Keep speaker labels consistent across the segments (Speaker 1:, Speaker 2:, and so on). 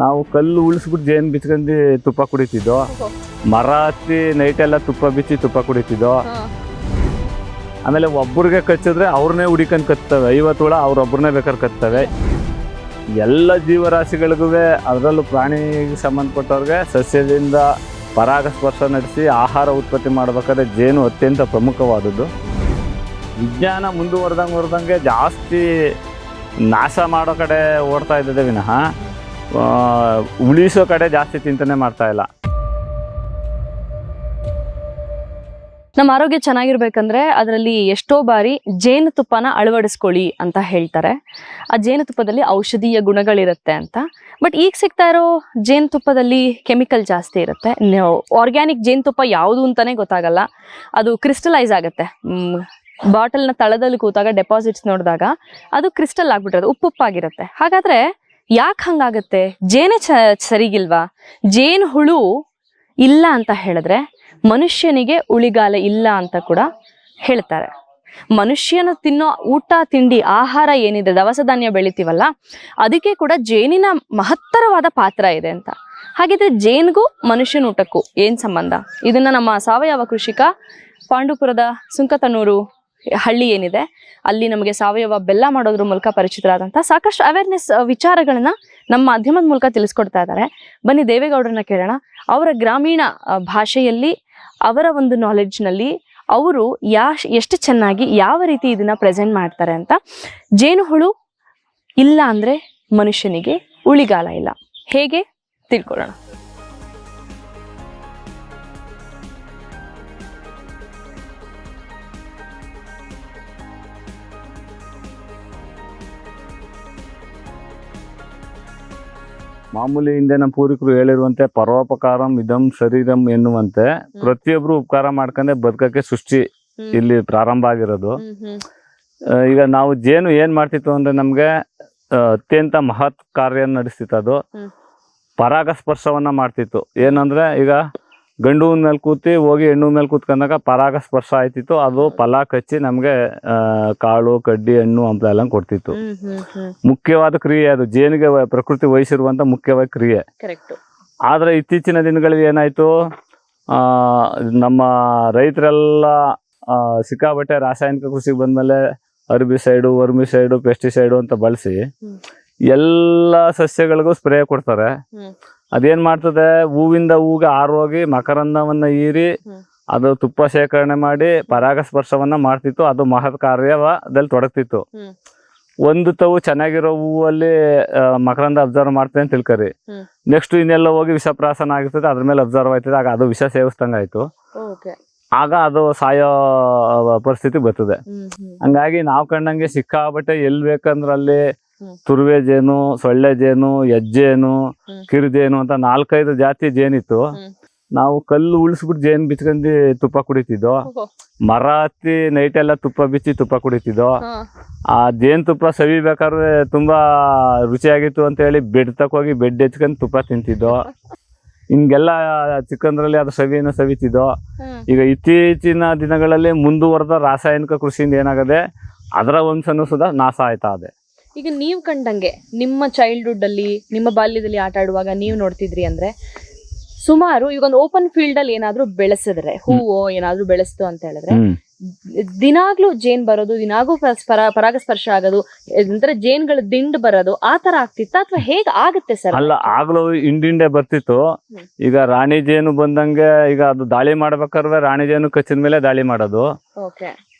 Speaker 1: ನಾವು ಕಲ್ಲು ಉಳಿಸ್ಬಿಟ್ಟು ಜೇನು ಬಿಚ್ಕೊಂಡು ತುಪ್ಪ ಕುಡಿತಿದ್ದೋ ಮರ ಹತ್ತಿ ನೈಟ್ ಎಲ್ಲ ತುಪ್ಪ ಬಿಚ್ಚಿ ತುಪ್ಪ ಕುಡಿತಿದ್ದೋ ಆಮೇಲೆ ಒಬ್ಬರಿಗೆ ಕಚ್ಚಿದ್ರೆ ಅವ್ರನ್ನೇ ಹುಡಿಕೊಂಡು ಕತ್ತವೆ ಐವತ್ತು ಹುಳ ಅವ್ರೊಬ್ಬರನ್ನೇ ಬೇಕಾದ್ರೆ ಕತ್ತವೆ ಎಲ್ಲ ಜೀವರಾಶಿಗಳಿಗೂ ಅದರಲ್ಲೂ ಪ್ರಾಣಿಗೆ ಸಂಬಂಧಪಟ್ಟವ್ರಿಗೆ ಸಸ್ಯದಿಂದ ಪರಾಗಸ್ಪರ್ಶ ನಡೆಸಿ ಆಹಾರ ಉತ್ಪತ್ತಿ ಮಾಡಬೇಕಾದ್ರೆ ಜೇನು ಅತ್ಯಂತ ಪ್ರಮುಖವಾದದ್ದು. ವಿಜ್ಞಾನ ಮುಂದುವರೆದಂಗೆ ಹೊರದಂಗೆ ಜಾಸ್ತಿ ನಾಶ ಮಾಡೋ ಕಡೆ ಓಡ್ತಾ ಇದ್ದದೆ ವಿನಃ. ಉಳಿಸೋ ಕಡೆ ಜಾಸ್ತಿ ಚಿಂತನೆ ಮಾಡ್ತಾ ಇಲ್ಲ.
Speaker 2: ನಮ್ಮ ಆರೋಗ್ಯ ಚೆನ್ನಾಗಿರ್ಬೇಕಂದ್ರೆ ಅದರಲ್ಲಿ ಎಷ್ಟೋ ಬಾರಿ ಜೇನುತುಪ್ಪನ ಅಳವಡಿಸ್ಕೊಳ್ಳಿ ಅಂತ ಹೇಳ್ತಾರೆ. ಆ ಜೇನುತುಪ್ಪದಲ್ಲಿ ಔಷಧೀಯ ಗುಣಗಳಿರುತ್ತೆ ಅಂತ. ಬಟ್ ಈಗ ಸಿಗ್ತಾ ಇರೋ ಜೇನುತುಪ್ಪದಲ್ಲಿ ಕೆಮಿಕಲ್ ಜಾಸ್ತಿ ಇರುತ್ತೆ. ಆರ್ಗ್ಯಾನಿಕ್ ಜೇನುತುಪ್ಪ ಯಾವುದು ಅಂತಾನೆ ಗೊತ್ತಾಗಲ್ಲ. ಅದು ಕ್ರಿಸ್ಟಲೈಸ್ ಆಗುತ್ತೆ. ಬಾಟಲ್ನ ತಳದಲ್ಲಿ ಕೂತಾಗ ಡೆಪಾಸಿಟ್ಸ್ ನೋಡಿದಾಗ ಅದು ಕ್ರಿಸ್ಟಲ್ ಆಗ್ಬಿಟ್ಟಿರೋದು. ಉಪ್ಪುಪ್ಪಾಗಿರುತ್ತೆ. ಹಾಗಾದ್ರೆ ಯಾಕೆ ಹಂಗಾಗತ್ತೆ? ಜೇನೆ ಚ, ಸರಿಗಿಲ್ವಾ? ಜೇನು ಹುಳು ಇಲ್ಲ ಅಂತ ಹೇಳಿದ್ರೆ ಮನುಷ್ಯನಿಗೆ ಉಳಿಗಾಲ ಇಲ್ಲ ಅಂತ ಕೂಡ ಹೇಳ್ತಾರೆ. ಮನುಷ್ಯನ ತಿನ್ನೋ ಊಟ, ತಿಂಡಿ, ಆಹಾರ ಏನಿದೆ, ದವಸ ಧಾನ್ಯ ಬೆಳಿತೀವಲ್ಲ, ಅದಕ್ಕೆ ಕೂಡ ಜೇನಿನ ಮಹತ್ತರವಾದ ಪಾತ್ರ ಇದೆ ಅಂತ. ಹಾಗಿದ್ರೆ ಜೇನ್ಗೂ ಮನುಷ್ಯನ ಊಟಕ್ಕೂ ಏನ್ ಸಂಬಂಧ? ಇದನ್ನ ನಮ್ಮ ಸಾವಯವ ಕೃಷಿಕ ಪಾಂಡುಪುರದ ಸುಂಕತನೂರು ಹಳ್ಳಿ ಏನಿದೆ, ಅಲ್ಲಿ ನಮಗೆ ಸಾವಯವ ಬೆಲ್ಲ ಮಾಡೋದ್ರ ಮೂಲಕ ಪರಿಚಿತರಾದಂತಹ ಸಾಕಷ್ಟು ಅವೇರ್ನೆಸ್ ವಿಚಾರಗಳನ್ನ ನಮ್ಮ ಮಾಧ್ಯಮದ ಮೂಲಕ ತಿಳಿಸ್ಕೊಡ್ತಾ ಇದ್ದಾರೆ. ಬನ್ನಿ ದೇವೇಗೌಡರನ್ನ ಕೇಳೋಣ. ಅವರ ಗ್ರಾಮೀಣ ಭಾಷೆಯಲ್ಲಿ, ಅವರ ಒಂದು ನಾಲೆಡ್ಜ್ನಲ್ಲಿ ಅವರು ಯಾ ಎಷ್ಟು ಚೆನ್ನಾಗಿ ಯಾವ ರೀತಿ ಇದನ್ನ ಪ್ರೆಸೆಂಟ್ ಮಾಡ್ತಾರೆ ಅಂತ. ಜೇನುಹುಳು ಇಲ್ಲ ಅಂದ್ರೆ ಮನುಷ್ಯನಿಗೆ ಉಳಿಗಾಲ ಇಲ್ಲ. ಹೇಗೆ? ತಿಳ್ಕೊಳ್ಳೋಣ.
Speaker 1: ಮಾಮೂಲಿ ಹಿಂದೆ ನಮ್ಮ ಪೂರ್ವಿಕರು ಹೇಳಿರುವಂತೆ ಪರೋಪಕಾರಂ ಇದಂ ಶರೀರಂ ಎನ್ನುವಂತೆ ಪ್ರತಿಯೊಬ್ರು ಉಪಕಾರ ಮಾಡ್ಕೊಂಡೆ ಬದುಕಕ್ಕೆ ಸೃಷ್ಟಿ ಇಲ್ಲಿ ಪ್ರಾರಂಭ ಆಗಿರೋದು. ಈಗ ನಾವು ಜೇನು ಏನ್ ಮಾಡ್ತಿತ್ತು ಅಂದ್ರೆ ನಮ್ಗೆ ಅತ್ಯಂತ ಮಹತ್ ಕಾರ್ಯ ನಡೆಸ್ತಿತ್ತು ಅದು. ಪರಾಗಸ್ಪರ್ಶವನ್ನ ಮಾಡ್ತಿತ್ತು. ಏನಂದ್ರೆ ಈಗ ಗಂಡು ಮೇಲೆ ಕೂತಿ ಹೋಗಿ ಹೆಣ್ಣು ಮೇಲೆ ಕೂತ್ಕೊಂಡಾಗ ಪರಾಗಸ್ಪರ್ಶ ಆಯ್ತಿತ್ತು. ಅದು ಫಲ ಕಚ್ಚಿ ನಮ್ಗೆ ಕಾಳು ಕಡ್ಡಿ ಹಣ್ಣು ಹಂಪಲ ಎಲ್ಲ ಕೊಡ್ತಿತ್ತು. ಮುಖ್ಯವಾದ ಕ್ರಿಯೆ ಅದು. ಜೇನಿಗೆ ಪ್ರಕೃತಿ ವಹಿಸಿರುವಂತ ಮುಖ್ಯವಾದ ಕ್ರಿಯೆ. ಆದ್ರೆ ಇತ್ತೀಚಿನ ದಿನಗಳಲ್ಲಿ ಏನಾಯ್ತು? ನಮ್ಮ ರೈತರೆಲ್ಲ ಸಿಕ್ಕಾಬಟ್ಟೆ ಸಿಕ್ಕಾಪಟ್ಟೆ ರಾಸಾಯನಿಕ ಕೃಷಿಗೆ ಬಂದ್ಮೇಲೆ ಅರ್ಬಿಸೈಡು ವರ್ಮಿಸೈಡು ಪೆಸ್ಟಿಸೈಡು ಅಂತ ಬಳಸಿ. ಎಲ್ಲ ಸಸ್ಯಗಳಿಗೂ ಸ್ಪ್ರೇ ಕೊಡ್ತಾರೆ. ಅದೇನ್ ಮಾಡ್ತದೆ? ಹೂವಿಂದ ಹೂಗೆ ಆರೋಗಿ ಮಕರಂದವನ್ನ ಹೀರಿ ಅದು ತುಪ್ಪ ಶೇಖರಣೆ ಮಾಡಿ ಪರಾಗಸ್ಪರ್ಶವನ್ನ ಮಾಡ್ತಿತ್ತು. ಅದು ಮಹತ್ ಕಾರ್ಯದಲ್ಲಿ ತೊಡಗ್ತಿತ್ತು. ಒಂದು ತವು ಚೆನ್ನಾಗಿರೋ ಹೂವಲ್ಲಿ ಮಕರಂದ ಅಬ್ಸರ್ವ್ ಮಾಡ್ತೇನೆ ಅಂತ ತಿಳ್ಕರಿ. ನೆಕ್ಸ್ಟ್ ಇನ್ನೆಲ್ಲ ಹೋಗಿ ವಿಷಪ್ರಾಸನ ಆಗಿರ್ತದೆ ಅದ್ರ ಮೇಲೆ ಅಬ್ಸರ್ವ್ ಆಯ್ತದೆ. ಆಗ ಅದು ವಿಷ ಸೇವಿಸ್ದಂಗ ಆಯ್ತು. ಆಗ ಅದು ಸಾಯೋ ಪರಿಸ್ಥಿತಿ ಬರ್ತದೆ. ಹಂಗಾಗಿ ನಾವು ಕಂಡಂಗೆ ಸಿಕ್ಕಾಬಟ್ಟೆ ಎಲ್ಲಿ ಬೇಕಂದ್ರೆ ಅಲ್ಲಿ. ತುರುವೆ ಜೇನು ಸೊಳ್ಳೆ ಜೇನು ಹೆಜ್ಜೇನು
Speaker 2: ಕಿರಿದೇನು
Speaker 1: ಕಿರುಜೇನು ಅಂತ ನಾಲ್ಕೈದು ಜಾತಿ ಜೇನಿತ್ತು. ನಾವು ಕಲ್ಲು ಉಳಿಸ್ಬಿಟ್ಟು ಜೇನು ಬಿಚ್ಕೊಂಡು ತುಪ್ಪ ಕುಡಿತಿದ್ದೋ ಮರ ಹತ್ತಿ ನೈಟ್ ಎಲ್ಲ ತುಪ್ಪ ಬಿಚ್ಚಿ ತುಪ್ಪ ಕುಡಿತಿದ್ದೋ ಆ ಜೇನ್ ತುಪ್ಪ ಸವಿಬೇಕಾದ್ರೆ ತುಂಬಾ ರುಚಿಯಾಗಿತ್ತು ಅಂತ ಹೇಳಿ ಬೆಡ್ ತಕೋಗಿ ಬೆಡ್ ಹೆಚ್ಕೊಂಡು ತುಪ್ಪ ತಿಂತಿದ್ದೋ ಹಿಂಗೆಲ್ಲ ಚಿಕ್ಕಂದ್ರಲ್ಲಿ ಅದು ಸವಿಯನ್ನು ಸವಿತಿದ್ದೋ ಈಗ ಇತ್ತೀಚಿನ ದಿನಗಳಲ್ಲಿ ಮುಂದುವರೆದ ರಾಸಾಯನಿಕ ಕೃಷಿಯಿಂದ ಏನಾಗದೆ ಅದರ ವಂಶನೂ ಸುದ ನಾಶ ಆಯ್ತಾ ಇದೆ
Speaker 2: ಈಗ ನೀವು ಕಂಡಂಗೆ ನಿಮ್ಮ ಚೈಲ್ಡ್ಹುಡ್ಡಲ್ಲಿ ನಿಮ್ಮ ಬಾಲ್ಯದಲ್ಲಿ ಆಟ ಆಡುವಾಗ ನೀವು ನೋಡ್ತಿದ್ರಿ ಅಂದ್ರೆ ಸುಮಾರು ಈಗ ಒಂದು ಓಪನ್ ಫೀಲ್ಡ್ ಅಲ್ಲಿ ಏನಾದ್ರೂ ಬೆಳೆಸಿದ್ರೆ, ಹೂವು ಏನಾದ್ರೂ ಬೆಳೆಸ್ತು ಅಂತ ಹೇಳಿದ್ರೆ ದಿನಾಗ್ಲೂ ಜೇನ್ ಬರೋದು ದಿನಾಗೂ ಪರ ಪರಾಗಸ್ಪರ್ಶ ಆಗೋದು ಅಂದ್ರೆ ಜೇನ್ಗಳ ದಿಂಡ್ ಬರೋದು ಆ ತರ ಆಗ್ತಿತ್ತು? ಅಥವಾ ಹೇಗ್ ಆಗುತ್ತೆ ಸರ್?
Speaker 1: ಅಲ್ಲ ಆಗ್ಲೂ ಹಿಂಡಿಂಡೆ ಬರ್ತಿತ್ತು. ಈಗ ರಾಣಿ ಜೇನು ಬಂದಂಗೆ ಈಗ ಅದು ದಾಳಿ ಮಾಡ್ಬೇಕಾದ್ರೆ ರಾಣಿ ಜೇನು ಕಚ್ಚಿದ ಮೇಲೆ ದಾಳಿ ಮಾಡೋದು.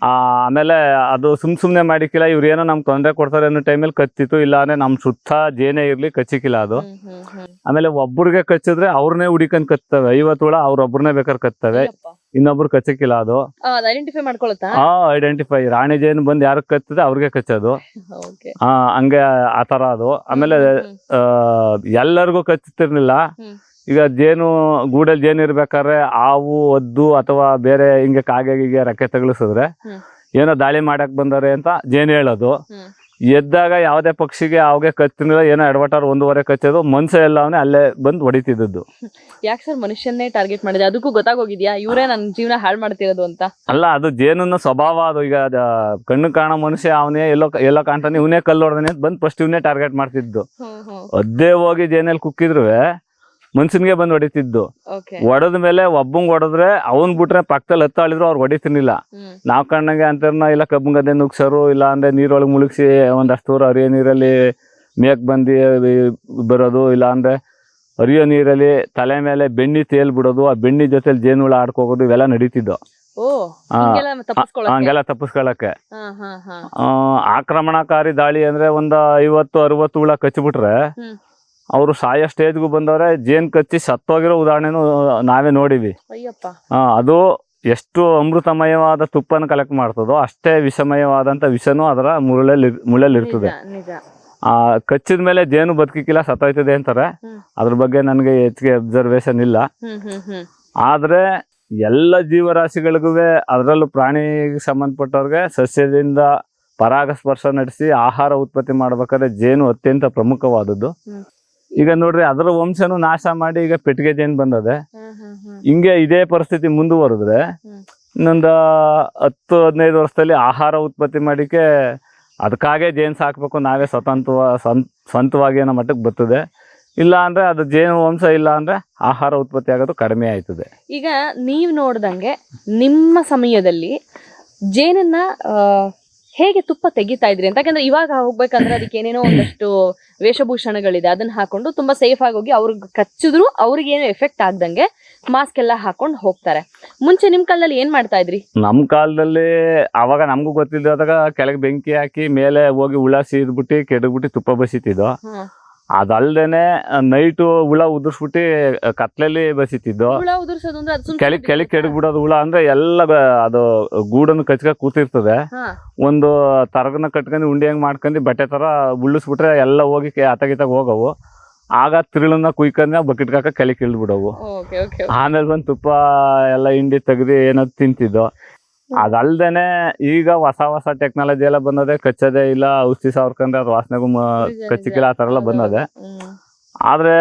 Speaker 1: ಆಮೇಲೆ ಅದು ಸುಮ್ ಸುಮ್ನೆ ಮಾಡಿಕ್ಕಿಲ್ಲ ಇವ್ರು ಏನೋ ನಮ್ಗೆ ತೊಂದರೆ ಕೊಡ್ತಾರೆ ಅನ್ನೋ ಟೈಮಲ್ಲಿ ಕತ್ತಿತ್ತು ಇಲ್ಲ ಅಂದ್ರೆ ನಮ್ ಸುತ್ತ ಜೇನೇ ಇರ್ಲಿ ಕಚ್ಚಿಕ್ಕಿಲ್ಲ ಅದು. ಆಮೇಲೆ ಒಬ್ರಿಗೆ ಕಚ್ಚಿದ್ರೆ ಅವ್ರನ್ನೇ ಹುಡಿಕೊಂಡ್ ಕತ್ತವೆ ಐವತ್ತು ಹುಳ ಅವ್ರೊಬ್ರನ್ನೇ ಬೇಕಾದ್ರೆ ಕತ್ತವೆ ಇನ್ನೊಬ್ರು ಕಚ್ಚಕ್ಕಿಲ್ಲ ಅದು.
Speaker 2: ಐಡೆಂಟಿಫೈ ಮಾಡ್ಕೊಳತ್ತಾ?
Speaker 1: ಆ ಐಡೆಂಟಿಫೈ ರಾಣಿ ಜೇನು ಬಂದು ಯಾರು ಕತ್ತದೆ ಅವ್ರಿಗೆ ಕಚ್ಚೋದು. ಹಾ ಹಂಗೆ ಆ ತರ ಅದು. ಆಮೇಲೆ ಎಲ್ಲರಿಗೂ ಕಚ್ಚುತ್ತಿರ್ಲಿಲ್ಲ ಈಗ ಜೇನು ಗೂಡಲ್ಲಿ ಜೇನು ಇರ್ಬೇಕಾದ್ರೆ ಹಾವು ಒದ್ದು ಅಥವಾ ಬೇರೆ ಹಿಂಗೆ ಕಾಗೆ ಗೀಗೆ ರೆಕ್ಕೆ ತಗಲಿಸಿದ್ರೆ ಏನೋ ದಾಳಿ ಮಾಡಕ್ ಬಂದಾರೆ ಅಂತ ಜೇನು ಹೇಳೋದು. ಎದ್ದಾಗ ಯಾವುದೇ ಪಕ್ಷಿಗೆ ಅವಾಗೆ ಕತ್ತಿನಿಲ್ಲ ಏನೋ ಎಡವಟ್ಟಾರ ಒಂದೂವರೆ ಕಚ್ಚೋದು ಮನ್ಸ ಎಲ್ಲ ಅವನೇ ಅಲ್ಲೇ ಬಂದು ಹೊಡಿತಿದ್ದದ್ದು.
Speaker 2: ಯಾಕೆ ಸರ್ ಮನುಷ್ಯನ್ನೇ ಟಾರ್ಗೆಟ್ ಮಾಡಿದೆ? ಅದಕ್ಕೂ ಗೊತ್ತಾಗೋಗಿದ್ಯಾ? ಇವರೇ ನನ್ನ ಜೀವನ ಹಾಳು ಮಾಡ್ತಿರೋದು ಅಂತ?
Speaker 1: ಅಲ್ಲ ಅದು ಜೇನುನ ಸ್ವಭಾವ ಅದು ಈಗ ಅದ ಕಣ್ಣು ಕಾಣೋ ಮನುಷ್ಯ ಅವನೇ ಎಲ್ಲೋ ಎಲ್ಲೋ ಕಾಣ್ತಾನೆ ಇವನೇ ಕಲ್ಲು ಹೊಡೆದಾನೆ ಅಂತ ಬಂದು ಫಸ್ಟ್ ಇವನೇ ಟಾರ್ಗೆಟ್ ಮಾಡ್ತಿದ್ದು. ಅದೇ ಹೋಗಿ ಜೇನಲ್ಲಿ ಕುಕ್ಕಿದ್ರು ಮನ್ಸನ್ಗೆ ಬಂದ್ ಹೊಡಿತಿದ್ದು. ಹೊಡೆದ ಮೇಲೆ ಒಬ್ಬಂಗ್ ಹೊಡೆದ್ರೆ ಅವನ್ ಬಿಟ್ರೆ ಪಕ್ಕದಲ್ಲಿ ಹತ್ತಾಳಿದ್ರು ಅವ್ರು ಹೊಡಿತಿರ್ಲಿಲ್ಲ. ನಾವ್ ಕಣ್ಣಂಗೆ ಅಂತರ್ನ ಇಲ್ಲ ಕಬ್ಬಂಗದೆ ಗದ್ದೆ ನುಗ್ಸರು ಇಲ್ಲ ಅಂದ್ರೆ ನೀರೊಳಗೆ ಮುಳುಗಿಸಿ ಒಂದಷ್ಟು ದೂರ ಹರಿಯೋ ನೀರಲ್ಲಿ ಮೇಕ್ ಬಂದಿ ಬರೋದು ಇಲ್ಲ ಅಂದ್ರೆ ಹರಿಯ ನೀರಲ್ಲಿ ತಲೆ ಮೇಲೆ ಬೆಣ್ಣಿ ತೇಲ್ ಬಿಡೋದು ಆ ಬೆಣ್ಣಿ ಜೊತೆಲಿ ಜೇನುಳ ಆಡ್ಕೋಗೋದು ಇವೆಲ್ಲ ನಡೀತಿದ್ದು.
Speaker 2: ಹಿಂಗೆಲ್ಲ ತಪ್ಪಿಸ್ಕೊಳಕ್ಕೆ
Speaker 1: ಆಕ್ರಮಣಕಾರಿ ದಾಳಿ ಅಂದ್ರೆ ಒಂದ್ ಐವತ್ತು ಅರವತ್ತು ಹುಳ ಕಚ್ಚಿಬಿಟ್ರೆ
Speaker 2: ಹ್ಮ್.
Speaker 1: ಅವರು ಸಾಯೋ ಸ್ಟೇಜ್ಗೂ ಬಂದವ್ರೆ ಜೇನ್ ಕಚ್ಚಿ ಸತ್ತೋಗಿರೋ ಉದಾಹರಣೆನೂ ನಾವೇ ನೋಡಿವಿ. ಅದು ಎಷ್ಟು ಅಮೃತಮಯವಾದ ತುಪ್ಪನ ಕಲೆಕ್ಟ್ ಮಾಡ್ತದೋ ಅಷ್ಟೇ ವಿಷಮಯವಾದಂಥ ವಿಷನೂ ಅದರ ಮುಳ್ಳಲ್ಲಿ ಮುಳ್ಳಲ್ಲಿ ಇರ್ತದೆ. ಆ ಕಚ್ಚಿದ ಮೇಲೆ ಜೇನು ಬದುಕಿಕ್ಕಿಲ್ಲ ಸತ್ತೋಯ್ತದೆ ಅಂತಾರೆ. ಅದ್ರ ಬಗ್ಗೆ ನನಗೆ ಹೆಚ್ಚಿಗೆ ಅಬ್ಸರ್ವೇಷನ್ ಇಲ್ಲ. ಆದ್ರೆ ಎಲ್ಲ ಜೀವರಾಶಿಗಳಿಗೂ ಅದರಲ್ಲೂ ಪ್ರಾಣಿಗೆ ಸಂಬಂಧಪಟ್ಟವ್ರಿಗೆ ಸಸ್ಯದಿಂದ ಪರಾಗಸ್ಪರ್ಶ ನಡೆಸಿ ಆಹಾರ ಉತ್ಪತ್ತಿ ಮಾಡ್ಬೇಕಾದ್ರೆ ಜೇನು ಅತ್ಯಂತ ಪ್ರಮುಖವಾದದ್ದು. ಈಗ ನೋಡ್ರಿ ಅದರ ವಂಶನು ನಾಶ ಮಾಡಿ ಈಗ ಪೆಟ್ಟಿಗೆ ಜೇನ್ ಬಂದದೆ. ಹಿಂಗೆ ಇದೇ ಪರಿಸ್ಥಿತಿ ಮುಂದುವರೆದ್ರೆ. ಇನ್ನೊಂದು ಹತ್ತು ಹದಿನೈದು ವರ್ಷದಲ್ಲಿ ಆಹಾರ ಉತ್ಪತ್ತಿ ಮಾಡಿಕೆ ಅದಕ್ಕಾಗೆ ಜೇನ್ ಸಾಕ್ಬೇಕು ನಾವೇ ಸ್ವತಂತ್ರ ಸ್ವಂತ ಸ್ವಂತವಾಗಿ ಅನ್ನೋ ಮಟ್ಟಕ್ಕೆ ಬರ್ತದೆ. ಇಲ್ಲ ಅಂದ್ರೆ ಅದು ಜೇನು ವಂಶ ಇಲ್ಲ ಅಂದ್ರೆ ಆಹಾರ ಉತ್ಪತ್ತಿ ಆಗೋದು ಕಡಿಮೆ ಆಯ್ತದೆ.
Speaker 2: ಈಗ ನೀವ್ ನೋಡ್ದಂಗೆ ನಿಮ್ಮ ಸಮಯದಲ್ಲಿ ಜೇನನ್ನ ಹೇಗೆ ತುಪ್ಪ ತೆಗಿತಾ ಇದ್ರಿ ಅಂತ? ಯಾಕಂದ್ರೆ ಇವಾಗ ಹೋಗ್ಬೇಕಂದ್ರೆ ಅದಕ್ಕೆ ಏನೇನೋ ಒಂದಷ್ಟು ವೇಷಭೂಷಣಗಳಿದೆ. ಅದನ್ನ ಹಾಕೊಂಡು ತುಂಬಾ ಸೇಫ್ ಆಗಿ ಹೋಗಿ ಅವ್ರಿಗೆ ಕಚ್ಚಿದ್ರು ಅವ್ರಿಗೆ ಏನು ಎಫೆಕ್ಟ್ ಆಗ್ದಂಗೆ ಮಾಸ್ಕ್ ಎಲ್ಲ ಹಾಕೊಂಡು ಹೋಗ್ತಾರೆ. ಮುಂಚೆ ನಿಮ್ ಕಾಲದಲ್ಲಿ ಏನ್ ಮಾಡ್ತಾ ಇದ್ರಿ?
Speaker 1: ನಮ್ ಕಾಲದಲ್ಲಿ ಅವಾಗ ನಮಗೂ ಗೊತ್ತಿಲ್ಲದಾಗ ಕೆಳಗೆ ಬೆಂಕಿ ಹಾಕಿ ಮೇಲೆ ಹೋಗಿ ಹುಳ ಸೀದ್ಬಿಟ್ಟು ಕೆಡಗ್ಬಿಟ್ಟು ತುಪ್ಪ ಬಸಿತಿದ್ದೋ ಅದಲ್ದೇನೆ ನೈಟು ಹುಳ ಉದುರ್ಸ್ಬಿಟ್ಟು ಕತ್ಲಲ್ಲಿ ಬಸಿತಿದ್ದು
Speaker 2: ಹುಳ ಉದುರ್ಸೋದು ಅಂದ್ರೆ ಅದು
Speaker 1: ಕೆಳಗೆ ಕೆಳಗೆ ಕೆಡಗ್ಬಿಡೋದು ಹುಳ ಅಂದ್ರೆ ಎಲ್ಲ ಬ- ಅದು ಗೂಡನ್ನು ಕಚ್ಕ ಕೂತಿರ್ತದೆ.
Speaker 2: ಹಾ.
Speaker 1: ಒಂದು ತರಗನ ಕಟ್ಕೊಂಡು ಉಂಡಿ ಹಂಗ್ ಮಾಡ್ಕೊಂಡು ಬಟ್ಟೆ ತರ ಉಳ್ಳಿಸ್ಬಿಟ್ರೆ ಎಲ್ಲ ಹೋಗಿ ಆತಗಿತಾಗ ಹೋಗವು. ಆಗ ತಿರುಳನ್ನ ಕುಯ್ಕೊಂಡು ಬಕೆಟ್ ಕಾಕ ಕೆಳಗೆ ಇಳಿದ್ಬಿಡವು
Speaker 2: ಓಕೆ ಓಕೆ
Speaker 1: ಆಮೇಲೆ ಬಂದು ತುಪ್ಪ ಎಲ್ಲ ಹಿಂಡಿ ತೆಗ್ದು ಏನಾದ್ರು ತಿಂತಿದ್ದೋ. ಅದಲ್ದೇನೆ ಈಗ ಹೊಸ ಹೊಸ ಟೆಕ್ನಾಲಜಿ ಎಲ್ಲ ಬಂದದೆ ಕಚ್ಚದೆ ಇಲ್ಲ ಔಷಧಿ ಸಾವ್ರ್ಕೊಂಡ್ರೆ ಅದು ವಾಸನೆಗೂ ಕಚ್ಚಿಕ್ಕಿಲ್ಲ ಆ ಥರ ಎಲ್ಲ ಬಂದದೆ. ಆದ್ರೆ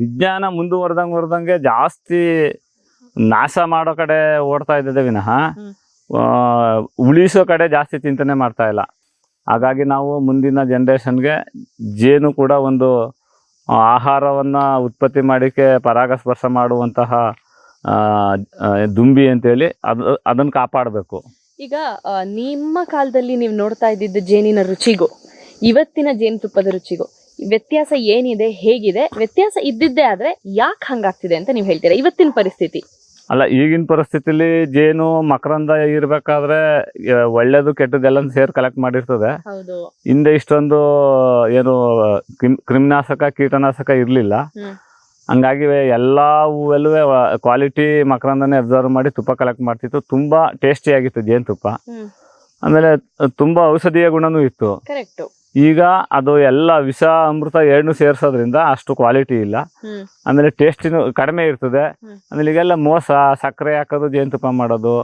Speaker 1: ವಿಜ್ಞಾನ ಮುಂದುವರೆದಂಗೆ ಹೊರದಂಗೆ ಜಾಸ್ತಿ ನಾಶ ಮಾಡೋ ಕಡೆ ಓಡ್ತಾ ಇದ್ದದೆ ವಿನಃ. ಉಳಿಸೋ ಕಡೆ ಜಾಸ್ತಿ ಚಿಂತನೆ ಮಾಡ್ತಾ ಇಲ್ಲ. ಹಾಗಾಗಿ ನಾವು ಮುಂದಿನ ಜನ್ರೇಷನ್ಗೆ ಜೇನು ಕೂಡ ಒಂದು ಆಹಾರವನ್ನ ಉತ್ಪತ್ತಿ ಮಾಡಿಕೆ ಪರಾಗಸ್ಪರ್ಶ ಮಾಡುವಂತಹ ದುಂಬಿ ಅಂತೇಳಿ ಅದು ಅದನ್ನು ಕಾಪಾಡಬೇಕು.
Speaker 2: ಈಗ ನಿಮ್ಮ ಕಾಲದಲ್ಲಿ ನೀವು ನೋಡ್ತಾ ಇದ್ದಿದ್ದ ಜೇನಿನ ರುಚಿಗೂ ಇವತ್ತಿನ ಜೇನುತುಪ್ಪದ ರುಚಿಗೂ ವ್ಯತ್ಯಾಸ ಏನಿದೆ ಹೇಗಿದೆ? ವ್ಯತ್ಯಾಸ ಇದ್ದಿದ್ದೇ ಆದರೆ ಯಾಕೆ ಹಂಗಾಗ್ತಿದೆ ಅಂತ ನೀವು ಹೇಳ್ತೀರಾ? ಇವತ್ತಿನ ಪರಿಸ್ಥಿತಿ.
Speaker 1: ಅಲ್ಲ ಈಗಿನ ಪರಿಸ್ಥಿತಿಲಿ ಜೇನು ಮಕರಂದ ಇರಬೇಕಾದ್ರೆ ಒಳ್ಳೇದು ಕೆಟ್ಟದೆಲ್ಲ ಸೇರಿ ಕಲೆಕ್ಟ್ ಮಾಡಿರ್ತದೆ.
Speaker 2: ಹೌದು.
Speaker 1: ಇಷ್ಟೊಂದು ಏನು ಕ್ರಿಮ್ ಕ್ರಿಮಿನಾಶಕ ಕೀಟನಾಶಕ ಇರಲಿಲ್ಲ. ಹಂಗಾಗಿ ಎಲ್ಲ ಹೂವಲ್ಲೂ ಕ್ವಾಲಿಟಿ ಮಕರಂದನೇ ಅಬ್ಸರ್ವ್ ಮಾಡಿ ತುಪ್ಪ ಕಲೆಕ್ಟ್ ಮಾಡ್ತಿತ್ತು. ತುಂಬ ಟೇಸ್ಟಿಯಾಗಿತ್ತು ಜೇನುತುಪ್ಪ ಆಮೇಲೆ ತುಂಬ ಔಷಧೀಯ ಗುಣನೂ ಇತ್ತು. ಈಗ ಅದು ಎಲ್ಲ ವಿಷ ಅಮೃತ ಎರಡನ್ನೂ ಸೇರಿಸೋದ್ರಿಂದ ಅಷ್ಟು ಕ್ವಾಲಿಟಿ ಇಲ್ಲ. ಆಮೇಲೆ ಟೇಸ್ಟಿನೂ ಕಡಿಮೆ ಇರ್ತದೆ. ಆಮೇಲೆ ಈಗೆಲ್ಲ ಮೋಸ ಸಕ್ಕರೆ ಹಾಕೋದು ಜೇನುತುಪ್ಪ ಮಾಡೋದು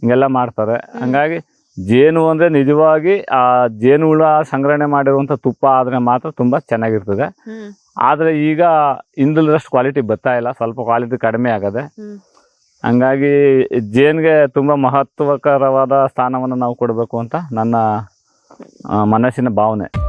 Speaker 1: ಹಿಂಗೆಲ್ಲ ಮಾಡ್ತಾರೆ. ಹಂಗಾಗಿ ಜೇನು ಅಂದ್ರೆ ನಿಜವಾಗಿ ಆ ಜೇನು ಹುಳ ಸಂಗ್ರಹಣೆ ಮಾಡಿರುವಂತ ತುಪ್ಪ ಆದ್ರೆ ಮಾತ್ರ ತುಂಬಾ ಚೆನ್ನಾಗಿರ್ತದೆ. ಆದ್ರೆ ಈಗ ಹಿಂದಿಲ್ದಷ್ಟು ಕ್ವಾಲಿಟಿ ಬರ್ತಾ ಇಲ್ಲ. ಸ್ವಲ್ಪ ಕ್ವಾಲಿಟಿ ಕಡಿಮೆ ಆಗದೆ. ಹಂಗಾಗಿ ಜೇನ್ಗೆ ತುಂಬಾ ಮಹತ್ವಕರವಾದ ಸ್ಥಾನವನ್ನು ನಾವು ಕೊಡಬೇಕು ಅಂತ ನನ್ನ ಮನಸ್ಸಿನ ಭಾವನೆ.